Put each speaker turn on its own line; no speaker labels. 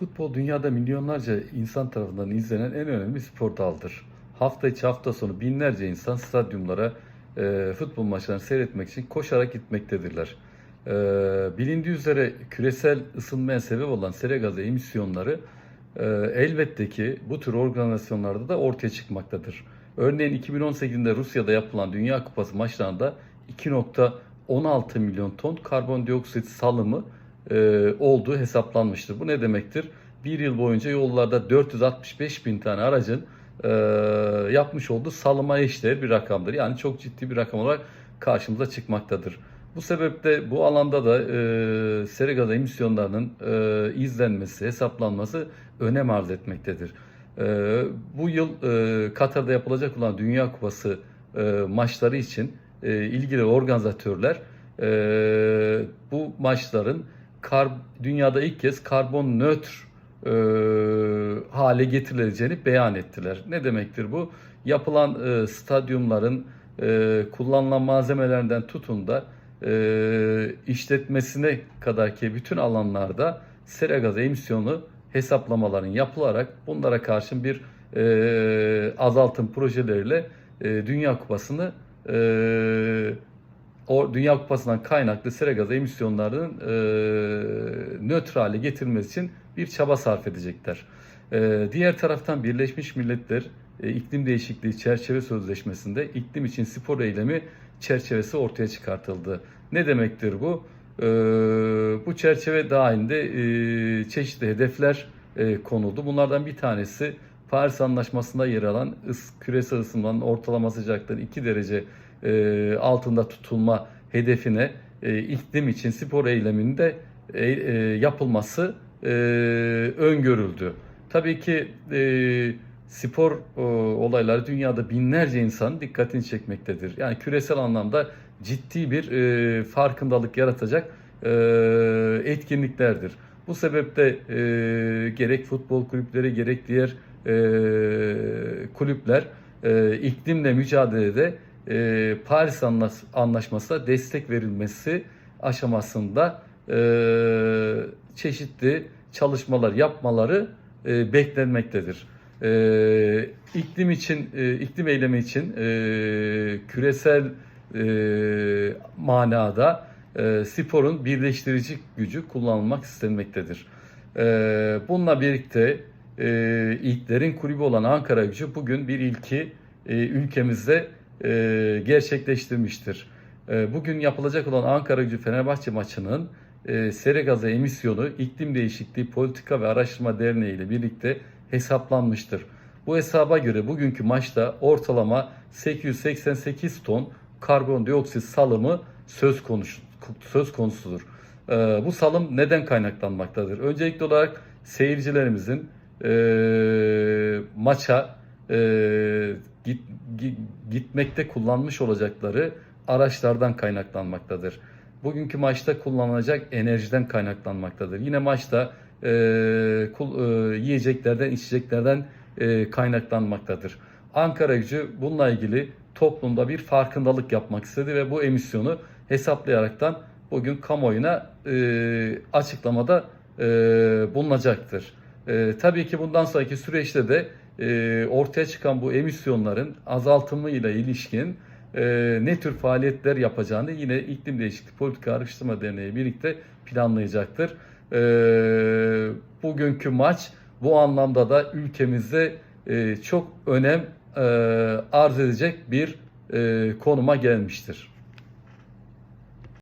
Futbol dünyada milyonlarca insan tarafından izlenen en önemli spor dalıdır. Hafta içi hafta sonu binlerce insan stadyumlara e, futbol maçlarını seyretmek için koşarak gitmektedirler. E, bilindiği üzere küresel ısınmaya sebep olan sera gazı emisyonları e, elbette ki bu tür organizasyonlarda da ortaya çıkmaktadır. Örneğin 2018'de Rusya'da yapılan Dünya Kupası maçlarında 2.16 milyon ton karbondioksit salımı olduğu hesaplanmıştır. Bu ne demektir? Bir yıl boyunca yollarda 465 bin tane aracın e, yapmış olduğu salıma eşdeğer bir rakamdır. Yani çok ciddi bir rakam olarak karşımıza çıkmaktadır. Bu sebeple bu alanda da e, sera gazı emisyonlarının e, izlenmesi, hesaplanması önem arz etmektedir. E, bu yıl e, Katar'da yapılacak olan Dünya Kupası e, maçları için e, ilgili organizatörler e, bu maçların kar, dünyada ilk kez karbon nötr e, hale getirileceğini beyan ettiler. Ne demektir bu? Yapılan e, stadyumların e, kullanılan malzemelerinden tutun da e, işletmesine kadar ki bütün alanlarda sera gazı emisyonu hesaplamaların yapılarak bunlara karşın bir e, azaltım projeleriyle e, Dünya Kupası'nı e, o Dünya Kupası'ndan kaynaklı sera gazı emisyonlarının e, nötr hale getirmesi için bir çaba sarf edecekler. E, diğer taraftan Birleşmiş Milletler e, İklim Değişikliği Çerçeve Sözleşmesi'nde iklim için spor eylemi çerçevesi ortaya çıkartıldı. Ne demektir bu? E, bu çerçeve dahilinde e, çeşitli hedefler e, konuldu. Bunlardan bir tanesi Paris Anlaşması'nda yer alan ıs, küresel ısınmanın ortalama sıcaklığın 2 derece e, altında tutulma hedefine e, iklim için spor eyleminde e, e, yapılması e, öngörüldü. Tabii ki e, spor e, olayları dünyada binlerce insan dikkatini çekmektedir. Yani küresel anlamda ciddi bir e, farkındalık yaratacak e, etkinliklerdir. Bu sebeple e, gerek futbol kulüpleri gerek diğer e, kulüpler e, iklimle mücadelede e, Paris Anlaş- Anlaşması'na destek verilmesi aşamasında e, çeşitli çalışmalar yapmaları e, beklenmektedir. E, iklim için, e, iklim eylemi için e, küresel e, manada e, sporun birleştirici gücü kullanılmak istenmektedir. E, bununla birlikte e, ilklerin kulübü olan Ankara Gücü bugün bir ilki e, ülkemizde e, gerçekleştirmiştir. E, bugün yapılacak olan Ankara Gücü Fenerbahçe maçının e, sera gazı emisyonu İklim Değişikliği Politika ve Araştırma Derneği ile birlikte hesaplanmıştır. Bu hesaba göre bugünkü maçta ortalama 888 ton karbondioksit salımı söz konusu söz konusudur. E, bu salım neden kaynaklanmaktadır? Öncelikli olarak seyircilerimizin e, maça e, git, gi- gitmekte kullanmış olacakları araçlardan kaynaklanmaktadır. Bugünkü maçta kullanılacak enerjiden kaynaklanmaktadır. Yine maçta e, kul- e, yiyeceklerden, içeceklerden e, kaynaklanmaktadır. Ankara gücü bununla ilgili toplumda bir farkındalık yapmak istedi ve bu emisyonu hesaplayaraktan bugün kamuoyuna e, açıklamada e, bulunacaktır. E, tabii ki bundan sonraki süreçte de e, ortaya çıkan bu emisyonların azaltımı ile ilişkin e, ne tür faaliyetler yapacağını yine İklim Değişikliği Politika Araştırma Derneği birlikte planlayacaktır. E, bugünkü maç bu anlamda da ülkemizde e, çok önem e, arz edecek bir e, konuma gelmiştir.